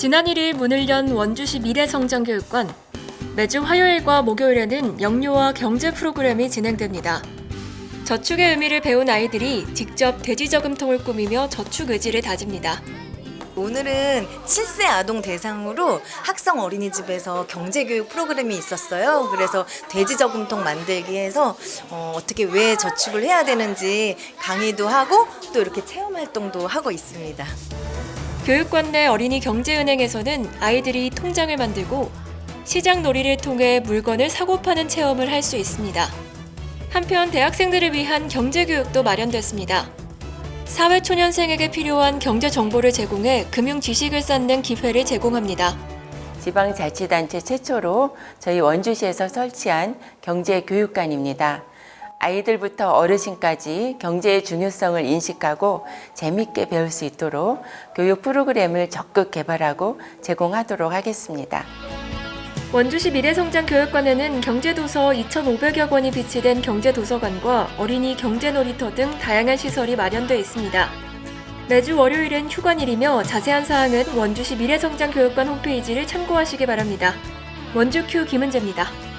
지난 1일 문을 연 원주시 미래성장교육관. 매주 화요일과 목요일에는 영유아 경제 프로그램이 진행됩니다. 저축의 의미를 배운 아이들이 직접 돼지 저금통을 꾸미며 저축 의지를 다집니다. 오늘은 7세 아동 대상으로 학성 어린이집에서 경제교육 프로그램이 있었어요. 그래서 돼지 저금통 만들기 해서 어, 어떻게 왜 저축을 해야 되는지 강의도 하고 또 이렇게 체험 활동도 하고 있습니다. 교육관 내 어린이 경제은행에서는 아이들이 통장을 만들고 시장 놀이를 통해 물건을 사고 파는 체험을 할 수 있습니다. 한편 대학생들을 위한 경제교육도 마련됐습니다. 사회초년생에게 필요한 경제 정보를 제공해 금융 지식을 쌓는 기회를 제공합니다. 지방자치단체 최초로 저희 원주시에서 설치한 경제교육관입니다. 아이들부터 어르신까지 경제의 중요성을 인식하고 재밌게 배울 수 있도록 교육 프로그램을 적극 개발하고 제공하도록 하겠습니다. 원주시 미래성장교육관에는 경제도서 2,500여 권이 비치된 경제도서관과 어린이 경제놀이터 등 다양한 시설이 마련되어 있습니다. 매주 월요일은 휴관일이며 자세한 사항은 원주시 미래성장교육관 홈페이지를 참고하시기 바랍니다. 원주큐 김은재입니다.